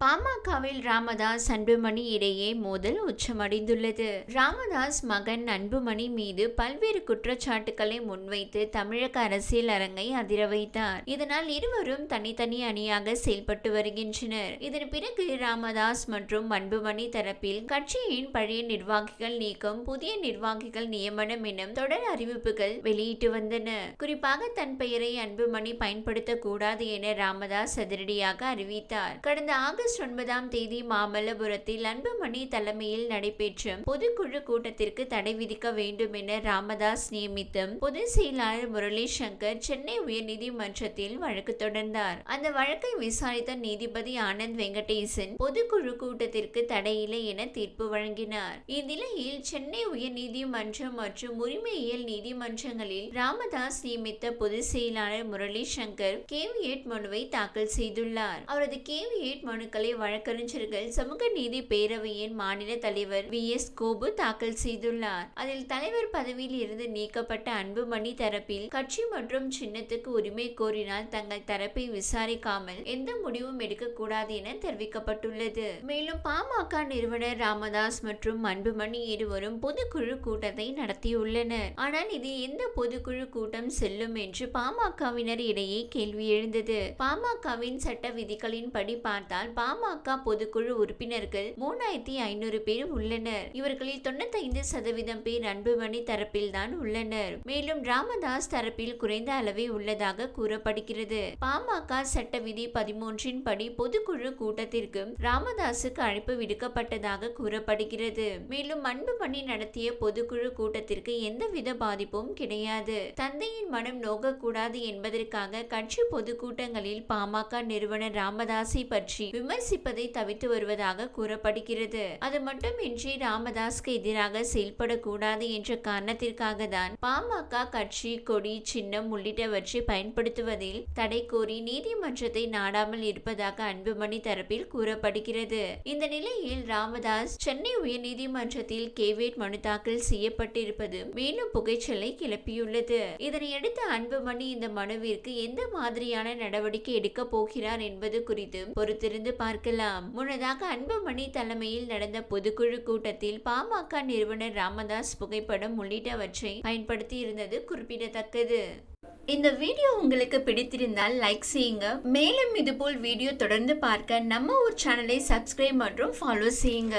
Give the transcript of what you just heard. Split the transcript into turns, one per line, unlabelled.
பாமகவில் ராமதாஸ் அன்புமணி இடையே மோதல் உச்சமடைந்துள்ளது. ராமதாஸ் மகன் அன்புமணி மீது பல்வேறு குற்றச்சாட்டுக்களை முன்வைத்து தமிழக அரசியல் அரங்கை அதிர வைத்தார். இதனால் இருவரும் தனித்தனி அணியாக செயல்பட்டு வருகின்றனர். இதன் பிறகு ராமதாஸ் மற்றும் அன்புமணி தரப்பில் கட்சியின் பழைய நிர்வாகிகள் நீக்கம் புதிய நிர்வாகிகள் நியமனம் எனும் தொடர் அறிவிப்புகள் வெளியிட்டு வந்தன. குறிப்பாக தன் பெயரை அன்புமணி பயன்படுத்தக்கூடாது என ராமதாஸ் அதிரடியாக அறிவித்தார். கடந்த ஆகஸ்ட் ஆகஸ்ட் ஒன்பதாம் தேதி மாமல்லபுரத்தில் அன்புமணி தலைமையில் நடைபெற்ற பொதுக்குழு கூட்டத்திற்கு தடை விதிக்க வேண்டும் என ராமதாஸ் நியமித்தும் பொதுச் செயலாளர் முரளி சங்கர் சென்னை உயர்நீதிமன்றத்தில் வழக்கு தொடர்ந்தார். அந்த வழக்கை விசாரித்த நீதிபதி ஆனந்த் வெங்கடேசன் பொதுக்குழு கூட்டத்திற்கு தடையில்லை என தீர்ப்பு வழங்கினார். இந்நிலையில் சென்னை உயர்நீதிமன்றம் மற்றும் உரிமையியல் நீதிமன்றங்களில் ராமதாஸ் நியமித்த பொதுச் செயலாளர் முரளி சங்கர் கேவியட் மனுவை தாக்கல் செய்துள்ளார். அவரது கேவியட் மனுக்கள் வழக்கறிஞர்கள் சமூக நீதி பேரவையின் மாநில தலைவர் வி. எஸ். கோபு தாக்கல் செய்துள்ளார். அதில் தலைவர் பதவியில் இருந்து நீக்கப்பட்ட அன்புமணி தரப்பில் கட்சி மற்றும் சின்னத்துக்கு உரிமை கோரினால் தங்கள் தரப்பை விசாரிக்காமல் எந்த முடிவும் எடுக்கக்கூடாது என தெரிவிக்கப்பட்டுள்ளது. மேலும் பாமக நிறுவனர் ராமதாஸ் மற்றும் அன்புமணி இருவரும் பொதுக்குழு கூட்டத்தை நடத்தியுள்ளனர். ஆனால் இது எந்த பொதுக்குழு கூட்டம் செல்லும் என்று பாமகவினர் இடையே கேள்வி எழுந்தது. பாமகவின் சட்ட விதிகளின் படி பார்த்தால் பாமக பொதுக்குழு உறுப்பினர்கள் மூணாயிரத்தி ஐநூறு பேர் உள்ளனர். இவர்களில் தொண்ணூத்தைந்து சதவீதம் பேர் அன்புமணி தரப்பில் தான் உள்ளனர். மேலும் ராமதாஸ் தரப்பில் குறைந்த அளவே உள்ளதாக கூறப்படுகிறது. பாமக சட்ட விதி பதிமூன்றின் படி பொதுக்குழு கூட்டத்திற்கு ராமதாசுக்கு அழைப்பு விடுக்கப்பட்டதாக கூறப்படுகிறது. மேலும் அன்புமணி நடத்திய பொதுக்குழு கூட்டத்திற்கு எந்தவித பாதிப்பும் கிடையாது. தந்தையின் மனம் நோகக்கூடாது என்பதற்காக கட்சி பொதுக்கூட்டங்களில் பாமக நிறுவனர் ராமதாஸை பற்றி விமர்சிப்பதை தவிர்த்து வருவதாக கூறப்படுகிறது. அது மட்டுமின்றி ராமதாஸ்க்கு எதிராக செயல்படக்கூடாது என்ற காரணத்திற்காக தான் பாமக கட்சி கொடி சின்னம் உள்ளிட்டவற்றை பயன்படுத்துவதில் தடை கோரி நீதிமன்றத்தை நாடாமல் இருப்பதாக அன்புமணி தரப்பில் கூறப்படுகிறது. இந்த நிலையில் ராமதாஸ் சென்னை உயர்நீதிமன்றத்தில் கேவேட் மனு தாக்கல் செய்யப்பட்டிருப்பது மேலும் புகைச்சலை கிளப்பியுள்ளது. இதனையடுத்து அன்புமணி இந்த மனுவிற்கு எந்த மாதிரியான நடவடிக்கை எடுக்க போகிறார் என்பது குறித்து பொறுத்திருந்து பார்க்கலாம். முன்னதாக அன்புமணி தலைமையில் நடந்த பொதுக்குழு கூட்டத்தில் பாமக நிறுவனர் ராமதாஸ் புகைப்படம் உள்ளிட்டவற்றை பயன்படுத்தி இருந்தது குறிப்பிடத்தக்கது. இந்த வீடியோ உங்களுக்கு பிடித்திருந்தால் லைக் செய்யுங்க. மேலும் இதுபோல் வீடியோ தொடர்ந்து பார்க்க நம்ம ஒரு சேனலை சப்ஸ்கிரைப் மற்றும் ஃபாலோ செய்யுங்க.